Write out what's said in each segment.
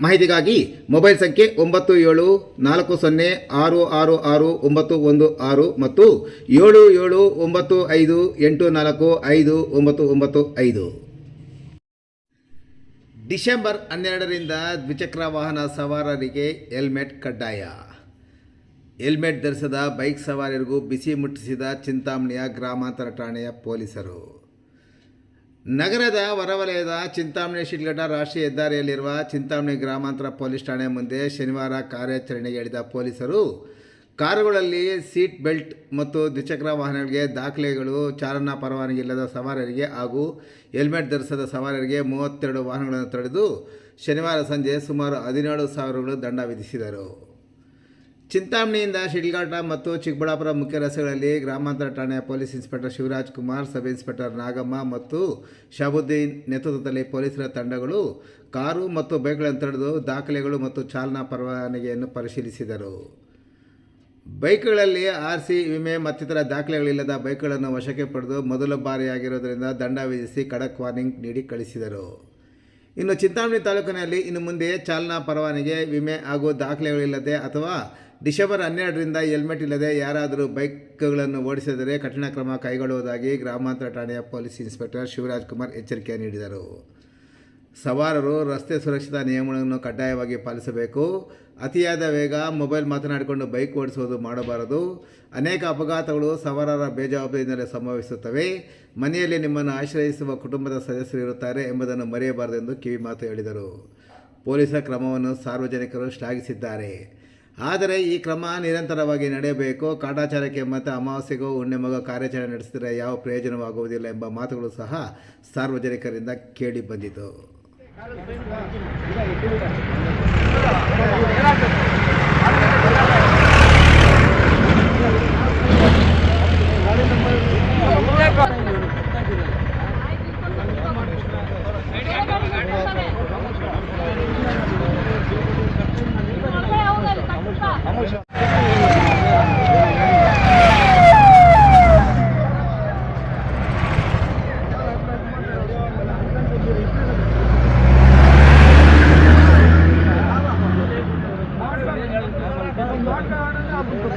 ಮಾಹಿತಿಗಾಗಿ ಮೊಬೈಲ್ ಸಂಖ್ಯೆ ಒಂಬತ್ತು ಏಳು ನಾಲ್ಕು ಸೊನ್ನೆ ಆರು ಆರು ಆರು ಒಂಬತ್ತು ಒಂದು ಆರು ಮತ್ತು ಏಳು ಏಳು ಒಂಬತ್ತು ಐದು ಎಂಟು ನಾಲ್ಕು ಐದು ಒಂಬತ್ತು ಒಂಬತ್ತು ಐದು. ಡಿಸೆಂಬರ್ ಹನ್ನೆರಡರಿಂದ ದ್ವಿಚಕ್ರ ವಾಹನ ಸವಾರರಿಗೆ ಹೆಲ್ಮೆಟ್ ಕಡ್ಡಾಯ. ಹೆಲ್ಮೆಟ್ ಧರಿಸದ ಬೈಕ್ ಸವಾರರಿಗೂ ಬಿಸಿ ಮುಟ್ಟಿಸಿದ ಚಿಂತಾಮಣಿಯ ಗ್ರಾಮಾಂತರ ಠಾಣೆಯ ಪೊಲೀಸರು. ನಗರದ ಹೊರವಲಯದ ಚಿಂತಾಮಣಿ ಶಿಡ್ಲಘಟ್ಟ ರಾಷ್ಟ್ರೀಯ ಹೆದ್ದಾರಿಯಲ್ಲಿರುವ ಚಿಂತಾಮಣಿ ಗ್ರಾಮಾಂತರ ಪೊಲೀಸ್ ಠಾಣೆ ಮುಂದೆ ಶನಿವಾರ ಕಾರ್ಯಾಚರಣೆಗೆ ಇಳಿದ ಪೊಲೀಸರು ಕಾರುಗಳಲ್ಲಿ ಸೀಟ್ ಬೆಲ್ಟ್ ಮತ್ತು ದ್ವಿಚಕ್ರ ವಾಹನಗಳಿಗೆ ದಾಖಲೆಗಳು, ಚಾಲನಾ ಪರವಾನಗಿ ಇಲ್ಲದ ಸವಾರರಿಗೆ ಹಾಗೂ ಹೆಲ್ಮೆಟ್ ಧರಿಸದ ಸವಾರರಿಗೆ ಮೂವತ್ತೆರಡು ವಾಹನಗಳನ್ನು ತಡೆದು ಶನಿವಾರ ಸಂಜೆ ಸುಮಾರು ಹದಿನೇಳು ಸಾವಿರಗಳು ದಂಡ ವಿಧಿಸಿದರು. ಚಿಂತಾಮಣಿಯಿಂದ ಶಿಡ್ಲಘಾಟ ಮತ್ತು ಚಿಕ್ಕಬಳ್ಳಾಪುರ ಮುಖ್ಯ ರಸ್ತೆಗಳಲ್ಲಿ ಗ್ರಾಮಾಂತರ ಠಾಣೆಯ police inspector Shivaraj Kumar, sub inspector Nagamma ಮತ್ತು ಶಹಾಬುದ್ದೀನ್ ನೇತೃತ್ವದಲ್ಲಿ ಪೊಲೀಸರ ತಂಡಗಳು ಕಾರು ಮತ್ತು ಬೈಕ್ಗಳನ್ನು ತಡೆದು ದಾಖಲೆಗಳು ಮತ್ತು ಚಾಲನಾ ಪರವಾನಗಿಯನ್ನು ಪರಿಶೀಲಿಸಿದರು. ಬೈಕ್ಗಳಲ್ಲಿ ಆರ್ ಸಿ ವಿಮೆ ಮತ್ತಿತರ ದಾಖಲೆಗಳಿಲ್ಲದ ಬೈಕ್ಗಳನ್ನು ವಶಕ್ಕೆ ಪಡೆದು ಮೊದಲ ಬಾರಿಯಾಗಿರೋದರಿಂದ ದಂಡ ವಿಧಿಸಿ ಖಡಕ್ ವಾರ್ನಿಂಗ್ ನೀಡಿ ಕಳಿಸಿದರು. ಇನ್ನು ಚಿಂತಾಮಣಿ ತಾಲೂಕಿನಲ್ಲಿ ಇನ್ನು ಮುಂದೆ ಚಾಲನಾ ಪರವಾನಿಗೆ ವಿಮೆ ಹಾಗೂ ದಾಖಲೆಗಳಿಲ್ಲದೆ ಅಥವಾ ಡಿಸೆಂಬರ್ ಹನ್ನೆರಡರಿಂದ ಹೆಲ್ಮೆಟ್ ಇಲ್ಲದೆ ಯಾರಾದರೂ ಬೈಕ್ಗಳನ್ನು ಓಡಿಸಿದರೆ ಕಠಿಣ ಕ್ರಮ ಕೈಗೊಳ್ಳುವುದಾಗಿ ಗ್ರಾಮಾಂತರ ಠಾಣೆಯ ಪೊಲೀಸ್ ಇನ್ಸ್ಪೆಕ್ಟರ್ ಶಿವರಾಜ್ ಕುಮಾರ್ ಎಚ್ಚರಿಕೆ ನೀಡಿದರು. ಸವಾರರು ರಸ್ತೆ ಸುರಕ್ಷತಾ ನಿಯಮಗಳನ್ನು ಕಡ್ಡಾಯವಾಗಿ ಪಾಲಿಸಬೇಕು. ಅತಿಯಾದ ವೇಗ ಮೊಬೈಲ್ ಮಾತನಾಡಿಕೊಂಡು ಬೈಕ್ ಓಡಿಸುವುದು ಮಾಡಬಾರದು. ಅನೇಕ ಅಪಘಾತಗಳು ಸವಾರರ ಬೇಜವಾಬ್ದಾರಿಯಿಂದಲೇ ಸಂಭವಿಸುತ್ತವೆ. ಮನೆಯಲ್ಲಿ ನಿಮ್ಮನ್ನು ಆಶ್ರಯಿಸುವ ಕುಟುಂಬದ ಸದಸ್ಯರು ಇರುತ್ತಾರೆ ಎಂಬುದನ್ನು ಮರೆಯಬಾರದೆಂದು ಕಿವಿ ಮಾತು ಹೇಳಿದರು. ಪೊಲೀಸರ ಕ್ರಮವನ್ನು ಸಾರ್ವಜನಿಕರು ಶ್ಲಾಘಿಸಿದ್ದಾರೆ. ಆದರೆ ಈ ಕ್ರಮ ನಿರಂತರವಾಗಿ ನಡೆಯಬೇಕು. ಕಾಟಾಚಾರಕ್ಕೆ ಮತ್ತು ಅಮಾವಾಸ್ಯೆಗೂ ಹುಣ್ಣಿಮಗ ಕಾರ್ಯಾಚರಣೆ ನಡೆಸಿದರೆ ಯಾವ ಪ್ರಯೋಜನವಾಗುವುದಿಲ್ಲ ಎಂಬ ಮಾತುಗಳು ಸಹ ಸಾರ್ವಜನಿಕರಿಂದ ಕೇಳಿ ಬಂದಿತು. கரெக்ட் பண்ணிடலாம் இல்ல இது இல்ல என்னடா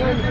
ಎಣ್ಣೆ